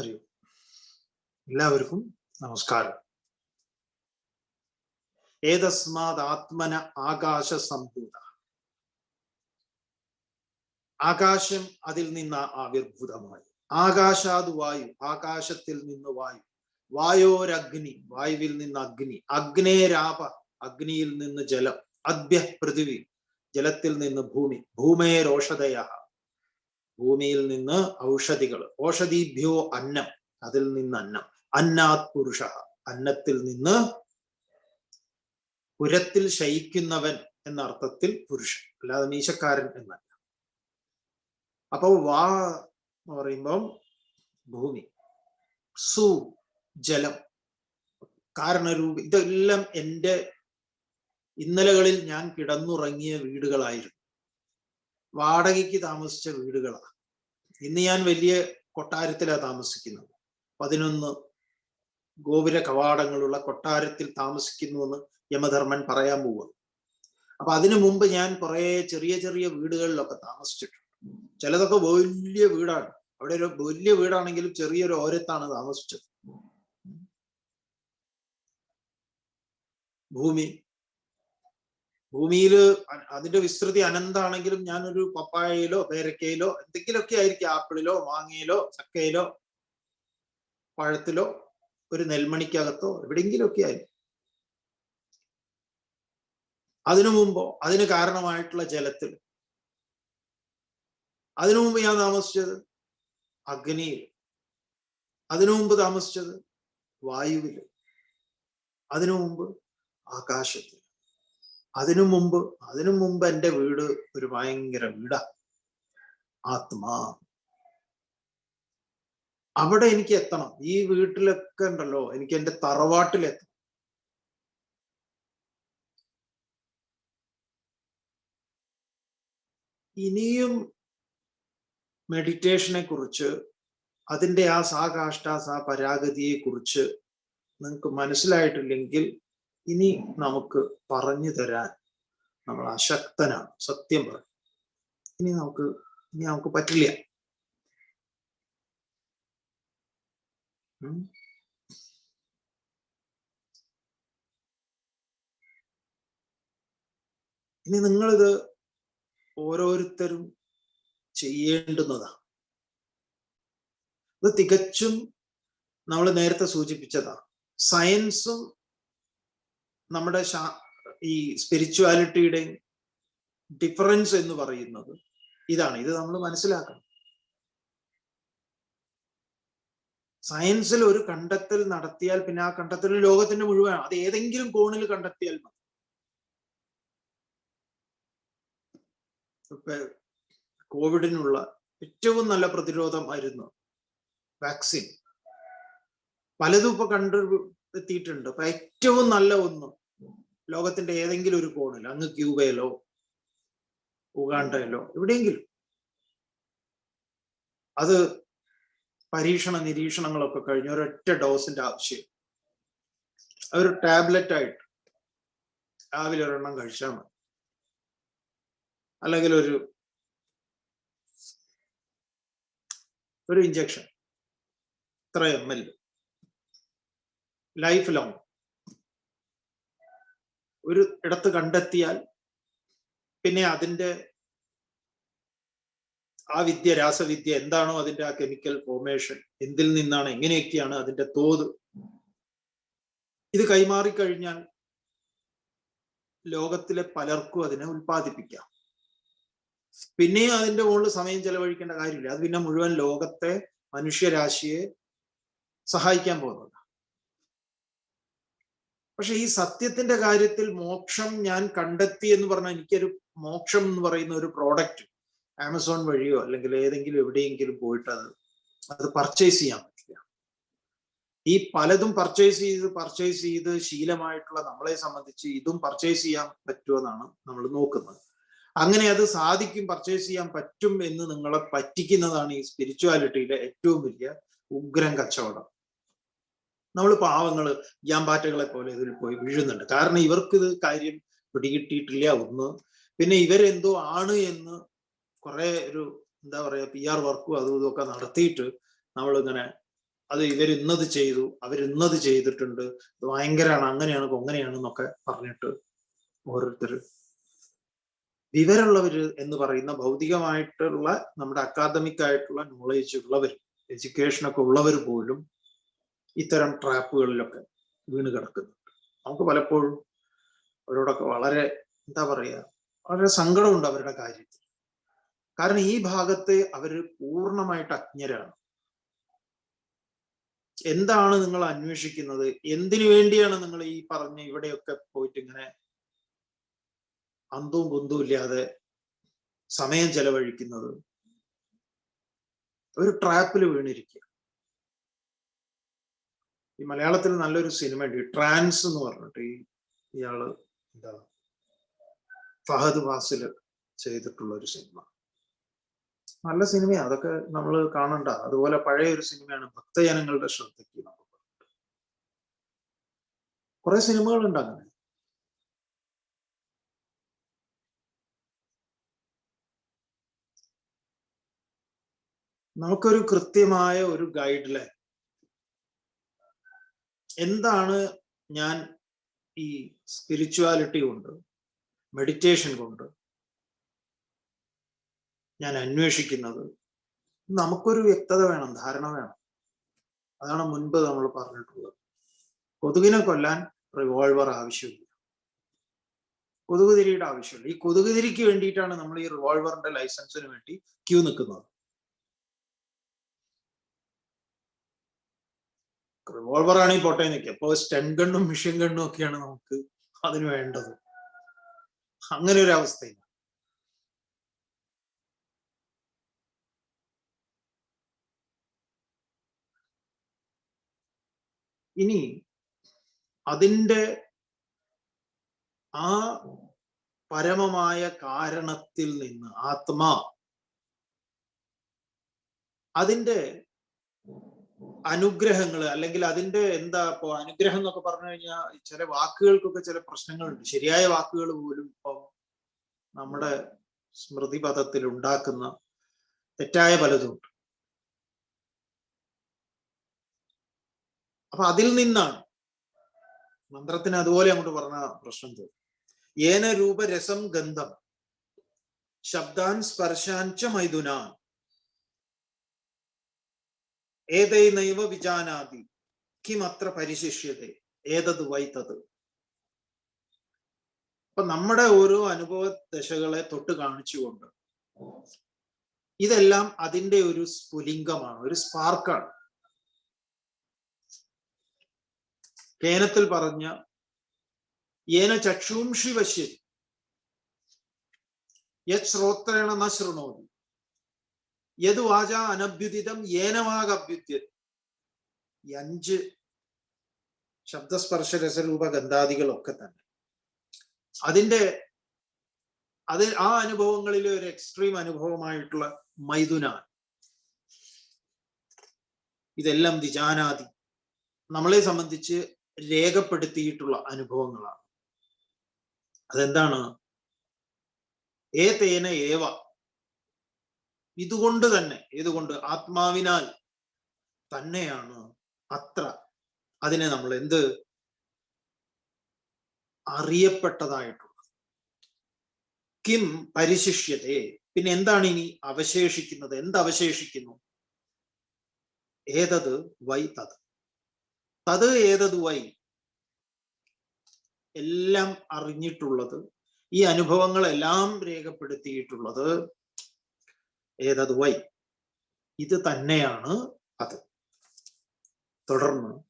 ഹരി. എല്ലാവർക്കും നമസ്കാരം. ഏതസ്മാത് ആത്മന ആകാശ സംഭൂത ആകാശം അതിൽ നിന്ന് ആവിർഭൂതമായി. ആകാശാത് വായു ആകാശത്തിൽ നിന്ന് വായു. വായോരഗ്നി വായുവിൽ നിന്ന് അഗ്നി. അഗ്നേരാപ അഗ്നിയിൽ നിന്ന് ജലം. അദ്ഭ്യ പൃഥിവി ജലത്തിൽ നിന്ന് ഭൂമി. ഭൂമേരോഷധയ ഭൂമിയിൽ നിന്ന് ഔഷധികൾ ഓഷധീഭ്യോ അന്നം അതിൽ നിന്ന് അന്നം. അന്നാത് പുരുഷ അന്നത്തിൽ നിന്ന് പുരത്തിൽ ശയിക്കുന്നവൻ എന്ന അർത്ഥത്തിൽ പുരുഷൻ അല്ലാതെ മീശക്കാരൻ എന്നല്ല. അപ്പൊ വാ എന്ന് പറയുമ്പം ഭൂമി സു ജലം കാരണരൂപ ഇതെല്ലാം എന്റെ ഇന്നലകളിൽ ഞാൻ കിടന്നുറങ്ങിയ വീടുകളായിരുന്നു. വാടകയ്ക്ക് താമസിച്ച വീടുകളാണ് ഇന്ന് ഞാൻ വലിയ കൊട്ടാരത്തിലാണ് താമസിക്കുന്നത്. പതിനൊന്ന് ഗോപുര കവാടങ്ങളുള്ള കൊട്ടാരത്തിൽ താമസിക്കുന്നു എന്ന് യമധർമ്മൻ പറയാൻ പോവുക അപ്പൊ അതിനു മുമ്പ് ഞാൻ കുറെ ചെറിയ ചെറിയ വീടുകളിലൊക്കെ താമസിച്ചിട്ടുണ്ട്. ചിലതൊക്കെ വലിയ വീടാണ്. അവിടെ ഒരു വലിയ വീടാണെങ്കിലും ചെറിയൊരു ഓരത്താണ് താമസിച്ചത്. ഭൂമി ഭൂമിയിൽ അതിന്റെ വിസ്തൃതി അനന്താണെങ്കിലും ഞാനൊരു പപ്പായയിലോ പേരക്കയിലോ എന്തെങ്കിലുമൊക്കെ ആയിരിക്കും ആപ്പിളിലോ മാങ്ങയിലോ ചക്കയിലോ പഴത്തിലോ ഒരു നെൽമണിക്കകത്തോ എവിടെയെങ്കിലുമൊക്കെ ആയിരിക്കും. അതിനു മുമ്പോ അതിന് കാരണമായിട്ടുള്ള ജലത്തിൽ. അതിനു മുമ്പ് ഞാൻ താമസിച്ചത് അഗ്നിയിൽ. അതിനു മുമ്പ് താമസിച്ചത് വായുവിൽ. അതിനു മുമ്പ് ആകാശത്തിൽ. അതിനു മുമ്പ് അതിനു മുമ്പ് എന്റെ വീട് ഒരു ഭയങ്കര വീടാ. ആത്മാ. അവിടെ എനിക്ക് എത്തണം. ഈ വീട്ടിലൊക്കെ ഉണ്ടല്ലോ എനിക്ക് എന്റെ തറവാട്ടിലെത്തണം ഇനിയും മെഡിറ്റേഷനെ കുറിച്ച് അതിന്റെ ആ സാകാഷ്ട സാ പരാഗതിയെ കുറിച്ച് നിങ്ങൾക്ക് മനസ്സിലായിട്ടില്ലെങ്കിൽ ഇനി നമുക്ക് പറഞ്ഞു തരാൻ നമ്മൾ അശക്തനാണ്. സത്യം പറയും ഇനി നമുക്ക് ഇനി നമുക്ക് പറ്റില്ല. ഇനി നിങ്ങളിത് ഓരോരുത്തരും ചെയ്യേണ്ടുന്നതാണ് ഇത് തികച്ചും നമ്മൾ നേരത്തെ സൂചിപ്പിച്ചതാ. സയൻസും നമ്മുടെ ഈ സ്പിരിച്വാലിറ്റിയുടെ ഡിഫറൻസ് എന്ന് പറയുന്നത് ഇതാണ്. ഇത് നമ്മൾ മനസ്സിലാക്കണം. സയൻസിൽ ഒരു കണ്ടെത്തൽ നടത്തിയാൽ പിന്നെ ആ കണ്ടെത്തൽ ലോകത്തിന്റെ മുഴുവൻ അത് ഏതെങ്കിലും കോണിൽ കണ്ടെത്തിയാൽ മതി. ഇപ്പൊ കോവിഡിനുള്ള ഏറ്റവും നല്ല പ്രതിരോധമായിരുന്നു വാക്സിൻ പലതും ഇപ്പൊ കണ്ടെത്തിയിട്ടുണ്ട് അപ്പൊ ഏറ്റവും നല്ല ഒന്ന് ലോകത്തിന്റെ ഏതെങ്കിലും ഒരു കോണിൽ അങ്ങ് ക്യൂബയിലോ ഉഗാണ്ടയിലോ എവിടെയെങ്കിലും. അത് പരീക്ഷണ നിരീക്ഷണങ്ങളൊക്കെ കഴിഞ്ഞ് ഒരൊറ്റ ഡോസിന്റെ ആവശ്യം. ഒരു ടാബ്ലറ്റ് ആയിട്ട് രാവിലെ ഒരെണ്ണം കഴിച്ചാൽ മതി. അല്ലെങ്കിൽ ഒരു ഒരു ഇഞ്ചക്ഷൻ ഇത്ര എം എൽ ലൈഫ് ലോങ് ഒരു ഇടത്ത് കണ്ടെത്തിയാൽ പിന്നെ അതിന്റെ ആ വിദ്യ രാസവിദ്യ എന്താണോ അതിന്റെ ആ കെമിക്കൽ ഫോർമേഷൻ എന്തിൽ നിന്നാണ് എങ്ങനെയൊക്കെയാണ് അതിന്റെ തോത്. ഇത് കൈമാറിക്കഴിഞ്ഞാൽ ലോകത്തിലെ പലർക്കും അതിനെ ഉൽപ്പാദിപ്പിക്കാം. പിന്നെയും അതിന്റെ മുകളിൽ സമയം ചെലവഴിക്കേണ്ട കാര്യമില്ല. അത് പിന്നെ മുഴുവൻ ലോകത്തെ മനുഷ്യരാശിയെ സഹായിക്കാൻ പോകുന്നത് പക്ഷെ ഈ സത്യത്തിന്റെ കാര്യത്തിൽ മോക്ഷം ഞാൻ കണ്ടെത്തി എന്ന് പറഞ്ഞാൽ എനിക്കൊരു മോക്ഷം എന്ന് പറയുന്ന ഒരു പ്രോഡക്റ്റ് ആമസോൺ വഴിയോ അല്ലെങ്കിൽ ഏതെങ്കിലും എവിടെയെങ്കിലും പോയിട്ട് അത് അത് പർച്ചേസ് ചെയ്യാൻ പറ്റില്ല. ഈ പലതും പർച്ചേസ് ചെയ്ത് പർച്ചേസ് ചെയ്ത് ശീലമായിട്ടുള്ള നമ്മളെ സംബന്ധിച്ച് ഇതും പർച്ചേസ് ചെയ്യാൻ പറ്റുമെന്നാണ് നമ്മൾ നോക്കുന്നത്. അങ്ങനെ അത് സാധിക്കും പർച്ചേസ് ചെയ്യാൻ പറ്റും എന്ന് നിങ്ങളെ പറ്റിക്കുന്നതാണ് ഈ സ്പിരിച്വാലിറ്റിയിലെ ഏറ്റവും വലിയ ഉഗ്രം കച്ചവടം. നമ്മൾ പാവങ്ങൾ യാമ്പാറ്റകളെ പോലെ ഇതിൽ പോയി വീഴുന്നുണ്ട്. കാരണം ഇവർക്ക് ഇത് കാര്യം പിടികിട്ടിയിട്ടില്ല. ഒന്ന് പിന്നെ ഇവരെന്തോ ആണ് എന്ന് കുറെ ഒരു എന്താ പറയാ പി ആർ വർക്കും അതും ഇതൊക്കെ നടത്തിയിട്ട് നമ്മളിങ്ങനെ അത് ഇവരിന്നത് ചെയ്തു അവരിന്നത് ചെയ്തിട്ടുണ്ട്. ഇത് ഭയങ്കരമാണ് അങ്ങനെയാണ് കൊങ്ങനെയാണ് എന്നൊക്കെ പറഞ്ഞിട്ട് ഓരോരുത്തർ വിവരമുള്ളവര് എന്ന് പറയുന്ന ഭൗതികമായിട്ടുള്ള നമ്മുടെ അക്കാദമിക് ആയിട്ടുള്ള നോളേജ് ഉള്ളവർ എഡ്യൂക്കേഷനൊക്കെ ഉള്ളവർ പോലും ഇത്തരം ട്രാപ്പുകളിലൊക്കെ വീണ് കിടക്കുന്നുണ്ട് നമുക്ക് പലപ്പോഴും അവരോടൊക്കെ വളരെ എന്താ പറയുക വളരെ സങ്കടമുണ്ട് അവരുടെ കാര്യത്തിൽ. കാരണം ഈ ഭാഗത്തെ അവർ പൂർണമായിട്ട് അജ്ഞരാണ്. എന്താണ് നിങ്ങൾ അന്വേഷിക്കുന്നത്? എന്തിനു വേണ്ടിയാണ് നിങ്ങൾ ഈ പറഞ്ഞ ഇവിടെയൊക്കെ പോയിട്ട് ഇങ്ങനെ അന്തവും കുന്തവും ഇല്ലാതെ സമയം ചെലവഴിക്കുന്നത്? ഒരു ട്രാപ്പിൽ വീണിരിക്കുക. ഈ മലയാളത്തിൽ നല്ലൊരു സിനിമ ഉണ്ട്. ട്രാൻസ് എന്ന് പറഞ്ഞിട്ട് ഈ ഇയാൾ എന്താ? ഫഹദ് വാസിൽ ചെയ്തിട്ടുള്ള ഒരു സിനിമ. നല്ല സിനിമയാണ് അതൊക്കെ നമ്മൾ കാണണ്ട. അതുപോലെ പഴയ ഒരു സിനിമയാണ് ഭക്തജനങ്ങളുടെ ശ്രദ്ധയ്ക്ക് നമ്മൾ കുറെ സിനിമകളുണ്ട് അങ്ങനെ. നമുക്കൊരു കൃത്യമായ ഒരു ഗൈഡ് ലൈൻ എന്താണ് ഞാൻ ഈ സ്പിരിച്വാലിറ്റി കൊണ്ട് മെഡിറ്റേഷൻ കൊണ്ട് ഞാൻ അന്വേഷിക്കുന്നത്? നമുക്കൊരു വ്യക്തത വേണം ധാരണ വേണം. അതാണ് മുൻപ് നമ്മൾ പറഞ്ഞിട്ടുള്ളത്. കൊതുകിനെ കൊല്ലാൻ റിവോൾവർ ആവശ്യമില്ല. കൊതുകുതിരിയുടെ ആവശ്യമില്ല. ഈ കൊതുകുതിരിക്ക് വേണ്ടിയിട്ടാണ് നമ്മൾ ഈ റിവോൾവറിന്റെ ലൈസൻസിന് വേണ്ടി ക്യൂ നിൽക്കുന്നത്. റിവോൾവർ ആണ് പോട്ടെ നിൽക്കുക അപ്പോ സ്റ്റെൻ ഗണ്ണും മിഷൻ ഗണ്ണും ഒക്കെയാണ് നമുക്ക് അതിന് വേണ്ടത്. അങ്ങനെ ഒരു അവസ്ഥയില്ല ഇനി അതിന്റെ ആ പരമമായ കാരണത്തിൽ നിന്ന് ആത്മാ അതിന്റെ അനുഗ്രഹങ്ങൾ അല്ലെങ്കിൽ അതിന്റെ എന്താ ഇപ്പോ അനുഗ്രഹം എന്നൊക്കെ പറഞ്ഞു കഴിഞ്ഞാൽ ചില വാക്കുകൾക്കൊക്കെ ചില പ്രശ്നങ്ങളുണ്ട്. ശരിയായ വാക്കുകൾ പോലും ഇപ്പം നമ്മുടെ സ്മൃതിപഥത്തിൽ ഉണ്ടാക്കുന്ന തെറ്റായ പലതുമുണ്ട് അപ്പൊ അതിൽ നിന്നാണ് മന്ത്രത്തിന് അതുപോലെ അങ്ങോട്ട് പറഞ്ഞ പ്രശ്നം തോന്നും. ഏന രൂപരസം ഗന്ധം ശബ്ദാൻ സ്പർശാൻ ച മൈഥുനാൻ. ഏതൈനൈവ വിജാനാതി? കിമത്ര പരിശിഷ്യത? ഏതത് വൈത്തത് അപ്പൊ നമ്മുടെ ഓരോ അനുഭവ ദശകളെ തൊട്ട് കാണിച്ചുകൊണ്ട് ഇതെല്ലാം അതിന്റെ ഒരു സ്ഫുലിംഗമാണ് ഒരു സ്പാർക്കാണ്. കേനത്തിൽ പറഞ്ഞ ഏന ചക്ഷൂംഷി വശ്യൻ യത് ശ്രോത്രേണ ന ശൃണോതി. യത് വാച അനഭ്യുദിതം ഏനമാകഭ്യുദ്യത് ഈ അഞ്ച് ശബ്ദസ്പർശ രസരൂപ ഗന്ധാദികളൊക്കെ തന്നെ. അതിന്റെ അത് ആ അനുഭവങ്ങളിലെ ഒരു എക്സ്ട്രീം അനുഭവമായിട്ടുള്ള മൈഥുനാണ് ഇതെല്ലാം ദിജാനാദി നമ്മളെ സംബന്ധിച്ച് രേഖപ്പെടുത്തിയിട്ടുള്ള അനുഭവങ്ങളാണ്. അതെന്താണ്? ഏതേന ഏവ ഇതുകൊണ്ട് തന്നെ ഇതുകൊണ്ട് ആത്മാവിനാൽ തന്നെയാണ് അത്ര അതിനെ നമ്മൾ എന്ത് അറിയപ്പെട്ടതായിട്ടുള്ളത്. കിം പരിശിഷ്യതേ. പിന്നെ എന്താണ് ഇനി അവശേഷിക്കുന്നത്? എന്ത് അവശേഷിക്കുന്നു? ഏതത് വൈ തത്. തത് ഏതത് വൈ? എല്ലാം അറിഞ്ഞിട്ടുള്ളത് ഈ അനുഭവങ്ങളെല്ലാം രേഖപ്പെടുത്തിയിട്ടുള്ളത് ഏതത് വൈ ഇത് തന്നെയാണ് അത്. തുടർന്ന്.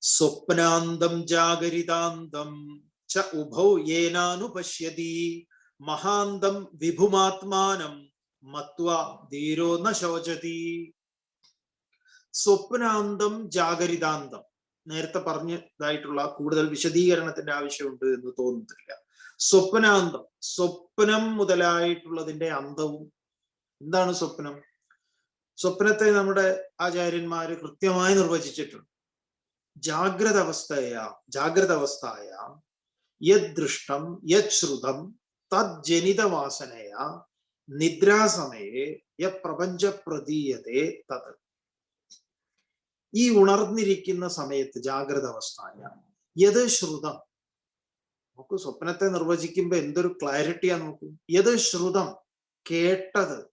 സ്വപ്നാന്തം ജാഗരിതാന്തം ച ഉഭൗ ഏനാനുപശ്യതി. മഹാന്തം വിഭുമാത്മാനം മത്വ ധീരോ ന ശോചതി. സ്വപ്നാന്തം ജാഗരിതാന്തം. നേരത്തെ പറഞ്ഞതായിട്ടുള്ള കൂടുതൽ വിശദീകരണത്തിന്റെ ആവശ്യമുണ്ട് എന്ന് തോന്നുന്നില്ല. സ്വപ്നാന്തം സ്വപ്നം മുതലായിട്ടുള്ളതിന്റെ അന്തവും എന്താണ് സ്വപ്നം? സ്വപ്നത്തെ നമ്മുടെ ആചാര്യന്മാര് കൃത്യമായി നിർവചിച്ചിട്ടുണ്ട്. ജാഗ്രത അവസ്ഥയ ജാഗ്രത അവസ്ഥയാ യദൃഷ്ടം യശ്രുതം തജ്ജനിതവാസനയ നിദ്രാസമയെ യ പ്രപഞ്ച പ്രതീയതെ തത്. ഈ ഉണർന്നിരിക്കുന്ന സമയത്ത് ജാഗ്രത അവസ്ഥായ യത് ശ്രുതം. നമുക്ക് സ്വപ്നത്തെ നിർവചിക്കുമ്പോ എന്തൊരു ക്ലാരിറ്റിയാ നോക്കും. യത് ശ്രുതം കേട്ടത്.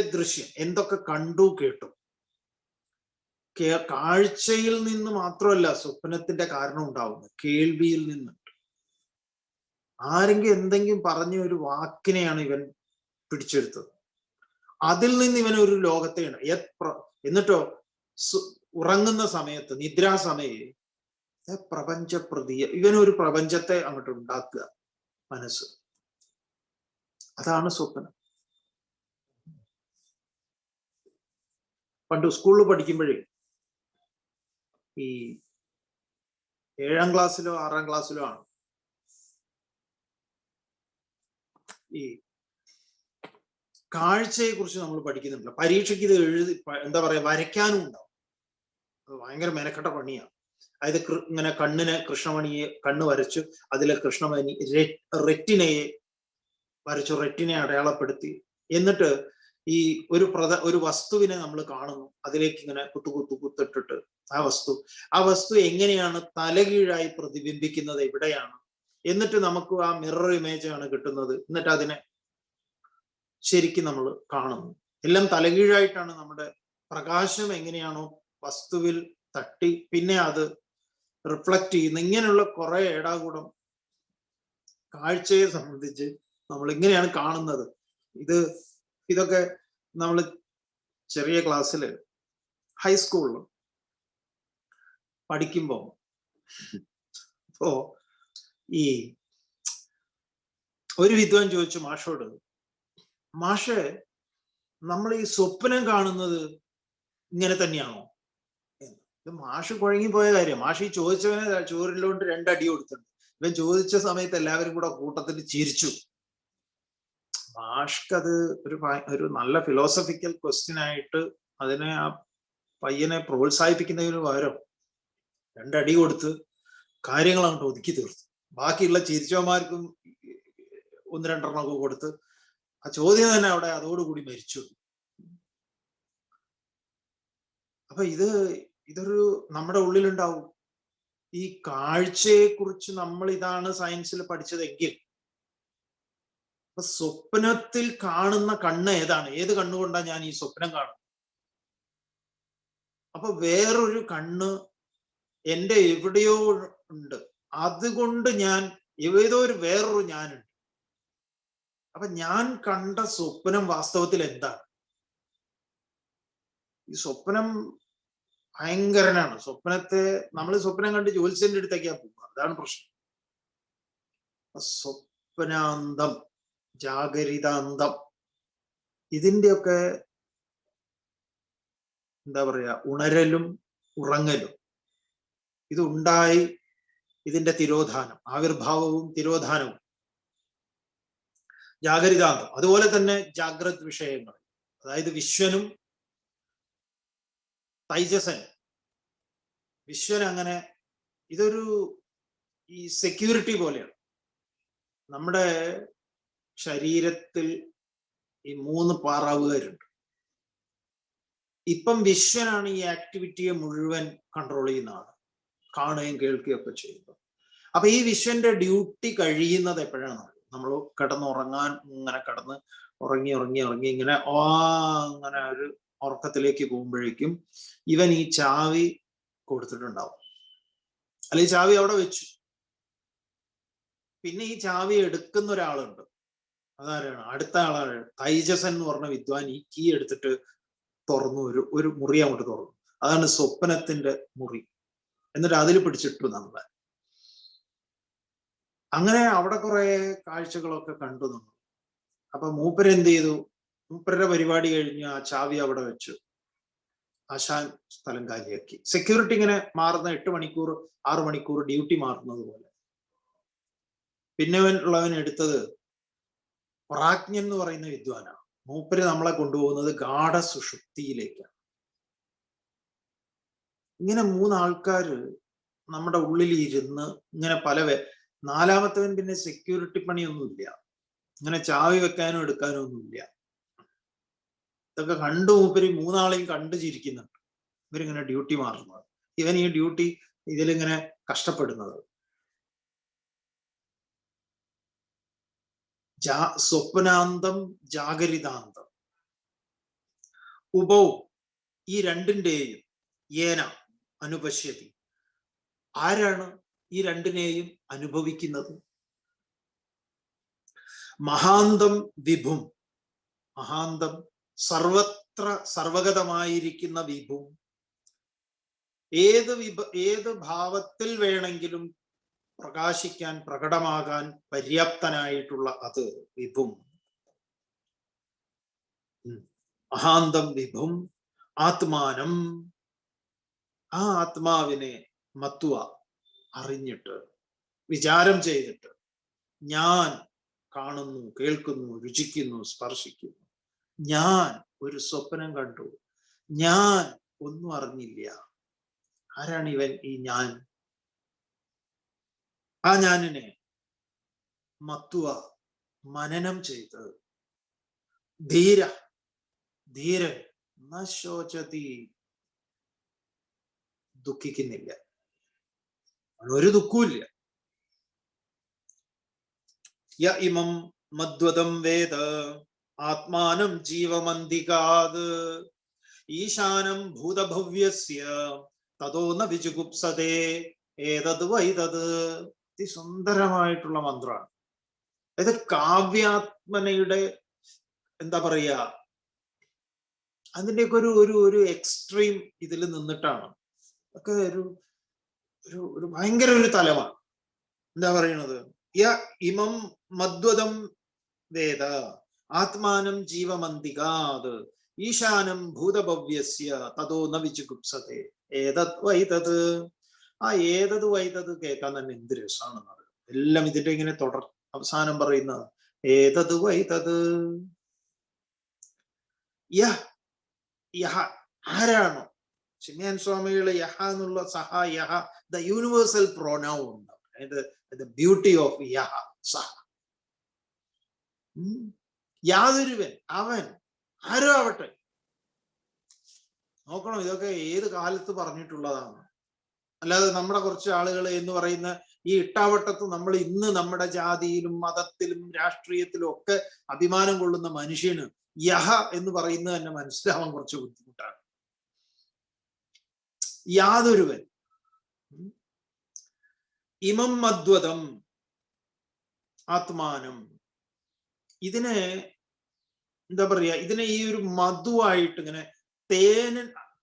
ദൃശ്യം എന്തൊക്കെ കണ്ടു കേട്ടു. കാഴ്ചയിൽ നിന്ന് മാത്രമല്ല സ്വപ്നത്തിന്റെ കാരണം ഉണ്ടാവുന്നത് കേൾവിയിൽ നിന്ന്. ആരെങ്കിലും എന്തെങ്കിലും പറഞ്ഞ ഒരു വാക്കിനെയാണ് ഇവൻ പിടിച്ചെടുത്തത്. അതിൽ നിന്ന് ഇവൻ ഒരു ലോകത്തെയാണ് എന്നിട്ടോ ഉറങ്ങുന്ന സമയത്ത് നിദ്രാസമയെ പ്രപഞ്ച പ്രതിയ ഇവനൊരു പ്രപഞ്ചത്തെ അങ്ങോട്ട് ഉണ്ടാക്കുക മനസ്സ്. അതാണ് സ്വപ്നം. പണ്ട് സ്കൂളിൽ പഠിക്കുമ്പോഴേ ഈ ഏഴാം ക്ലാസ്സിലോ ആറാം ക്ലാസ്സിലോ ആണ്. ഈ കാഴ്ചയെ കുറിച്ച് നമ്മൾ പഠിക്കുന്നുണ്ട് പരീക്ഷയ്ക്ക് ഇത് എഴുതി എന്താ പറയാ വരയ്ക്കാനും ഉണ്ടാവും. അത് ഭയങ്കര മെനക്കെട്ട പണിയാണ് അതായത് ഇങ്ങനെ കണ്ണിന് കൃഷ്ണമണിയെ കണ്ണ് വരച്ചു അതിലെ കൃഷ്ണമണി റെറ്റിനയെ വരച്ചു റെറ്റിനെ അടയാളപ്പെടുത്തി. എന്നിട്ട് ഈ ഒരു പ്രധ ഒരു വസ്തുവിനെ നമ്മൾ കാണുന്നു. അതിലേക്ക് ഇങ്ങനെ കുത്തു കുത്തു കുത്തിട്ടിട്ട് ആ വസ്തു. ആ വസ്തു എങ്ങനെയാണ് തലകീഴായി പ്രതിബിംബിക്കുന്നത്? എവിടെയാണ്? എന്നിട്ട് നമുക്ക് ആ മിറർ ഇമേജ് ആണ് കിട്ടുന്നത്. എന്നിട്ട് അതിനെ ശരിക്കും നമ്മൾ കാണുന്നു. എല്ലാം തലകീഴായിട്ടാണ് നമ്മുടെ പ്രകാശം എങ്ങനെയാണോ വസ്തുവിൽ തട്ടി പിന്നെ അത് റിഫ്ലക്റ്റ് ചെയ്യുന്ന. ഇങ്ങനെയുള്ള കുറെ ഏടാകൂടം കാഴ്ചയെ സംബന്ധിച്ച് നമ്മൾ ഇങ്ങനെയാണ് കാണുന്നത്. ഇത് ഇതൊക്കെ നമ്മൾ ചെറിയ ക്ലാസ്സിൽ ഹൈസ്കൂളിൽ പഠിക്കുമ്പോൾ അപ്പോ ഈ ഒരു വിദ്വാൻ ചോദിച്ചു മാഷോട് മാഷെ നമ്മൾ ഈ സ്വപ്നം കാണുന്നത് ഇങ്ങനെ തന്നെയാണോ? ഇത് മാഷ് കുഴങ്ങിപ്പോയ കാര്യം. മാഷ് ഈ ചോദിച്ചവനെ ചോറിലോണ്ട് രണ്ടടി കൊടുത്തിട്ടുണ്ട്. ഇവൻ ചോദിച്ച സമയത്ത് എല്ലാവരും കൂടെ കൂട്ടത്തിൽ ചിരിച്ചു. മാഷ്കത് ഒരു ഒരു നല്ല ഫിലോസഫിക്കൽ ക്വസ്റ്റ്യൻ ആയിട്ട് അതിനെ ആ പയ്യനെ പ്രോത്സാഹിപ്പിക്കുന്നതിന് പകരം രണ്ടടി കൊടുത്ത് കാര്യങ്ങൾ അങ്ങോട്ട് ഒതുക്കി തീർത്തു. ബാക്കിയുള്ള ചിരിച്ചവന്മാർക്കും ഒന്ന് രണ്ടെണ്ണമൊക്കെ കൊടുത്ത് ആ ചോദ്യം തന്നെ അവിടെ അതോടുകൂടി മരിച്ചു. അപ്പൊ ഇത് ഇതൊരു നമ്മുടെ ഉള്ളിലുണ്ടാവും. ഈ കാഴ്ചയെ കുറിച്ച് നമ്മൾ ഇതാണ് സയൻസിൽ പഠിച്ചതെങ്കിൽ അപ്പൊ സ്വപ്നത്തിൽ കാണുന്ന കണ്ണ് ഏതാണ്? ഏത് കണ്ണുകൊണ്ടാണ് ഞാൻ ഈ സ്വപ്നം കാണുന്നത്? അപ്പൊ വേറൊരു കണ്ണ് എന്റെ എവിടെയോ ഉണ്ട്. അതുകൊണ്ട് ഞാൻ ഏതോ ഒരു വേറൊരു ഞാനുണ്ട്. അപ്പൊ ഞാൻ കണ്ട സ്വപ്നം വാസ്തവത്തിൽ എന്താണ്? ഈ സ്വപ്നം ഭയങ്കരനാണ്. സ്വപ്നത്തെ നമ്മൾ സ്വപ്നം കണ്ട് ജ്യോത്സ്യന്റെ അടുത്തേക്കാ പോകുക അതാണ് പ്രശ്നം. സ്വപ്നാന്തം. ജാഗരിതാന്തം. ഇതിന്റെയൊക്കെ എന്താ പറയാ ഉണരലും ഉറങ്ങലും. ഇതുണ്ടായി ഇതിന്റെ തിരോധാനം ആവിർഭാവവും തിരോധാനവും. ജാഗരിതാന്തം അതുപോലെ തന്നെ ജാഗ്രത് വിഷയങ്ങൾ. അതായത് വിശ്വനും തൈജസൻ വിശ്വൻ അങ്ങനെ ഇതൊരു ഈ സെക്യൂരിറ്റി പോലെയാണ്. നമ്മുടെ ശരീരത്തിൽ ഈ മൂന്ന് പാറാവുകാരുണ്ട്. ഇപ്പം വിശ്വനാണ് ഈ ആക്ടിവിറ്റിയെ മുഴുവൻ കൺട്രോൾ ചെയ്യുന്ന ആൾ കാണുകയും കേൾക്കുകയും ഒക്കെ ചെയ്യുന്നത്. അപ്പൊ ഈ വിശ്വന്റെ ഡ്യൂട്ടി കഴിയുന്നത് എപ്പോഴാണ്? നമ്മൾ കിടന്ന് ഉറങ്ങാൻ ഇങ്ങനെ കിടന്ന് ഉറങ്ങി ഉറങ്ങി ഉറങ്ങി ഇങ്ങനെ ആ അങ്ങനെ ഒരു ഉറക്കത്തിലേക്ക് പോകുമ്പോഴേക്കും ഇവൻ ഈ ചാവി കൊടുത്തിട്ടുണ്ടാവും. അല്ലെ ചാവി അവിടെ വെച്ചു. പിന്നെ ഈ ചാവി എടുക്കുന്ന ഒരാളുണ്ട്. അതാരാണ്? അടുത്ത ആളാണ്. തൈജസൻ എന്ന് പറഞ്ഞ വിദ്വാൻ ഈ കീ എടുത്തിട്ട് തുറന്നു. ഒരു ഒരു മുറി അങ്ങോട്ട് തുറന്നു. അതാണ് സ്വപ്നത്തിന്റെ മുറി. എന്നിട്ട് അതിൽ പിടിച്ചിട്ടു നമ്മൾ. അങ്ങനെ അവിടെ കുറെ കാഴ്ചകളൊക്കെ കണ്ടു നമ്മൾ. അപ്പൊ മൂപ്പരെന്ത് ചെയ്തു? മൂപ്പരുടെ പരിപാടി കഴിഞ്ഞ് ആ ചാവി അവിടെ വെച്ചു. ആശാൻ സ്ഥലം കാലിയാക്കി. സെക്യൂരിറ്റി ഇങ്ങനെ മാറുന്ന എട്ട് മണിക്കൂർ ആറ് മണിക്കൂർ ഡ്യൂട്ടി മാറുന്നത് പോലെ. പിന്നെ ഉള്ളവൻ എടുത്തത് പ്രാജ്ഞൻ എന്ന് പറയുന്ന വിദ്വാനാണ്. മൂപ്പര് നമ്മളെ കൊണ്ടുപോകുന്നത് ഗാഠ സുഷുപ്തിയിലേക്കാണ്. ഇങ്ങനെ മൂന്നാൾക്കാര് നമ്മുടെ ഉള്ളിൽ ഇരുന്ന് ഇങ്ങനെ പല നാലാമത്തവൻ പിന്നെ സെക്യൂരിറ്റി പണിയൊന്നുമില്ല. ഇങ്ങനെ ചാവി വെക്കാനോ എടുക്കാനോ ഒന്നുമില്ല. ഇതൊക്കെ കണ്ടു മൂപ്പര് മൂന്നാളെയും കണ്ടു ചിരിക്കുന്നുണ്ട്. ഇവരിങ്ങനെ ഡ്യൂട്ടി മാറുന്നത്. ഇവൻ ഈ ഡ്യൂട്ടി ഇതിലിങ്ങനെ കഷ്ടപ്പെടുന്നത്. ജാ സ്വപ്നാന്തം ജാഗരിതാന്തം. ഉപവും ഈ രണ്ടിന്റെയും ഏന അനുപശ്യതി. ആരാണ് ഈ രണ്ടിനെയും അനുഭവിക്കുന്നത്? മഹാന്തം വിഭും. മഹാന്തം സർവത്ര സർവഗതമായിരിക്കുന്ന വിഭും. ഏത് വിഭ ഏത് ഭാവത്തിൽ വേണമെങ്കിലും പ്രകാശിക്കാൻ പ്രകടമാകാൻ പര്യാപ്തനായിട്ടുള്ള അത് വിഭും. മഹാന്തം വിഭും. ആത്മാനം. ആ ആത്മാവിനെ മത്തുവ അറിഞ്ഞിട്ട് വിചാരം ചെയ്തിട്ട് ഞാൻ കാണുന്നു കേൾക്കുന്നു രുചിക്കുന്നു സ്പർശിക്കുന്നു. ഞാൻ ഒരു സ്വപ്നം കണ്ടു. ഞാൻ ഒന്നും അറിഞ്ഞില്ല. ആരാണ് ഇവൻ ഈ ഞാൻ? ആ ഞാനിനെ മത്തുവ മനനം ചെയ്ത് ധീര ധീര നശോചതി ദുഃഖിക്കുന്നില്ല. ഒരു ദുഃഖവുമില്ല. യ ഇമം മദ്വതം വേദ ആത്മാനം ജീവമന്തികാത് ഈശാനം ഭൂതഭവ്യസ്യ തതോ ന വിജുഗുപ്സതേ ഏതത് വൈതത്. അതിസുന്ദരമായിട്ടുള്ള മന്ത്രമാണ്. അതായത് കാവ്യാത്മനയുടെ എന്താ പറയാ അതിന്റെയൊക്കെ ഒരു ഒരു ഒരു എക്സ്ട്രീം ഇതിൽ നിന്നിട്ടാണ്. ഒക്കെ ഒരു ഒരു ഒരു ഭയങ്കര ഒരു തലമാണ്. എന്താ പറയുന്നത്? യ ഇമം മദ്വതം വേദ ആത്മാനം ജീവമന്തികാത് ഈശാനം ഭൂതഭവ്യസ്യ തതോ ന ഏതത് വൈതത് ആ ഏതത് വൈതത് കേൾക്കാൻ തന്നെ എന്ത് രസമാണെന്നത് എല്ലാം ഇതിന്റെ ഇങ്ങനെ തുടർ അവസാനം പറയുന്നത് ഏതത് വൈതത്? യഹ യഹ ആരാണോ? ചിന്യാൻ സ്വാമികളെ യഹ എന്നുള്ള സഹ യഹ ദ യൂണിവേഴ്സൽ പ്രോനൗൺ ഉണ്ട്. അതായത് ബ്യൂട്ടി ഓഫ് യഹ സഹ. യാതൊരുവൻ അവൻ ആരോ ആവട്ടെ നോക്കണം ഇതൊക്കെ ഏത് കാലത്ത് പറഞ്ഞിട്ടുള്ളതാണ്. അല്ലാതെ നമ്മുടെ കുറച്ച് ആളുകൾ എന്ന് പറയുന്ന ഈ ഇട്ടാവട്ടത്ത് നമ്മൾ ഇന്ന് നമ്മുടെ ജാതിയിലും മതത്തിലും രാഷ്ട്രീയത്തിലും ഒക്കെ അഭിമാനം കൊള്ളുന്ന മനുഷ്യന് യഹ എന്ന് പറയുന്നത് തന്നെ മനസ്സിലാവാൻ കുറച്ച് ബുദ്ധിമുട്ടാണ് യാതൊരുവൻ. ഇമം മദ്വതം ആത്മാനം ഇതിനെ എന്താ പറയാ ഇതിനെ ഈ ഒരു മധുവായിട്ട് ഇങ്ങനെ തേൻ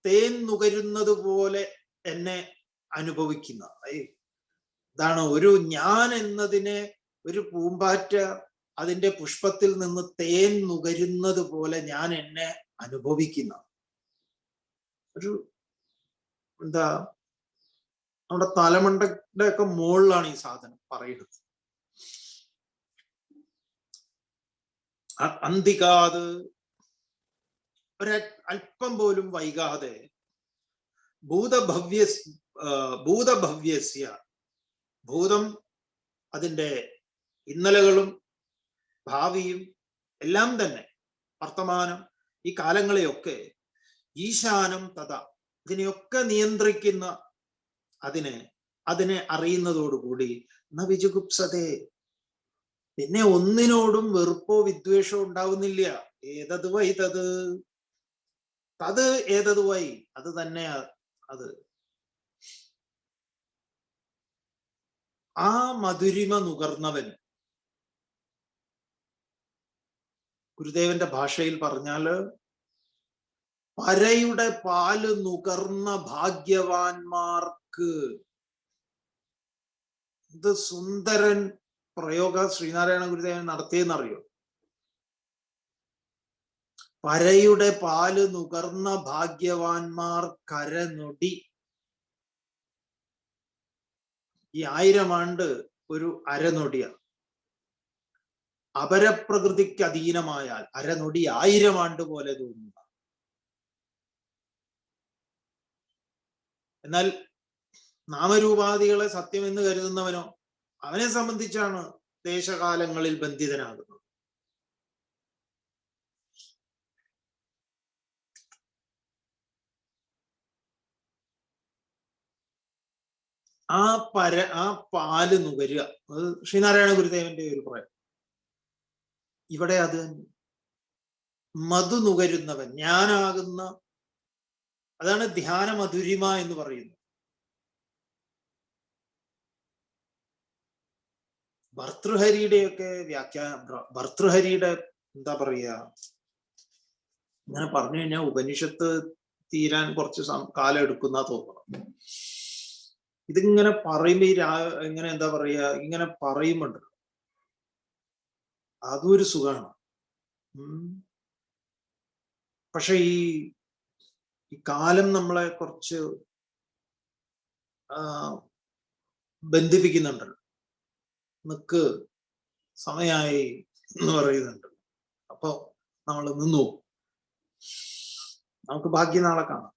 തേൻ നുകരുന്നത് പോലെ എന്നെ അനുഭവിക്കുന്ന. ഏയ് ഇതാണ് ഒരു ഞാൻ എന്നതിനെ ഒരു പൂമ്പാറ്റ അതിന്റെ പുഷ്പത്തിൽ നിന്ന് തേൻ നുകരുന്നത് പോലെ ഞാൻ എന്നെ അനുഭവിക്കുന്ന. ഒരു എന്താ നമ്മുടെ തലമണ്ടയുടെ ഒക്കെ മുകളിലാണ് ഈ സാധനം പറയുന്നത്. അന്തികാത് ഒരു അല്പം പോലും വൈകാതെ ഭൂതഭവ്യ ഭൂതഭവ്യസ്യ. ഭൂതം അതിന്റെ ഇന്നലകളും ഭാവിയും എല്ലാം തന്നെ വർത്തമാനം ഈ കാലങ്ങളെയൊക്കെ ഈശാനം തഥ ഇതിനെയൊക്കെ നിയന്ത്രിക്കുന്ന അതിനെ അതിനെ അറിയുന്നതോടുകൂടി ന വിജുഗുപ്സതേ പിന്നെ ഒന്നിനോടും വെറുപ്പോ വിദ്വേഷോ ഉണ്ടാവുന്നില്ല. ഏതത് വൈ തത്? തത് ഏതത് വൈ? അത് തന്നെ അത്. ആ മധുരിമ നുകർന്നവൻ. ഗുരുദേവന്റെ ഭാഷയിൽ പറഞ്ഞാൽ പരയുടെ പാൽ നുകർന്ന ഭാഗ്യവാന്മാർക്ക് ഇത് സുന്ദരൻ പ്രയോഗ ശ്രീനാരായണ ഗുരുദേവൻ നടത്തിയെന്നറിയോ? പരയുടെ പാൽ നുകർന്ന ഭാഗ്യവാന്മാർ കരനൊടി. ഈ ആയിരം ആണ്ട് ഒരു അരനൊടിയാണ് അപരപ്രകൃതിക്ക് അധീനമായാൽ അരനൊടി ആയിരം ആണ്ട് പോലെ തോന്നുക. എന്നാൽ നാമരൂപാദികളെ സത്യമെന്ന് കരുതുന്നവനോ? അവനെ സംബന്ധിച്ചാണ് ദേശകാലങ്ങളിൽ ബന്ധിതനാകുന്നത്. ആ പര ആ പാൽ നുകരുക. അത് ശ്രീനാരായണ ഗുരുദേവന്റെ ഒരു പ്രയം ഇവിടെ അത് മധു നുകരുന്നവൻ ഞാനാകുന്ന അതാണ് ധ്യാന മധുരിമ എന്ന് പറയുന്നത്. ഭർത്തൃഹരിയുടെയൊക്കെ വ്യാഖ്യാന ഭർത്തൃഹരിയുടെ എന്താ പറയാ ഇങ്ങനെ പറഞ്ഞു കഴിഞ്ഞാൽ ഉപനിഷത്ത് തീരാൻ കുറച്ച് കാലം എടുക്കുന്ന തോന്നണം ഇതിങ്ങനെ പറയുമ്പോ ഈ രാ ഇങ്ങനെ എന്താ പറയാ ഇങ്ങനെ പറയുമ്പോണ്ട് അതും ഒരു സുഖമാണ്. പക്ഷെ ഈ ഈ കാലം നമ്മളെ കുറച്ച് ബന്ധിപ്പിക്കുന്നുണ്ട് നിക്ക് സമയായി എന്ന് പറയുന്നുണ്ട്. അപ്പൊ നമ്മൾ നിന്നു. നമുക്ക് ബാക്കി നാളെ കാണാം.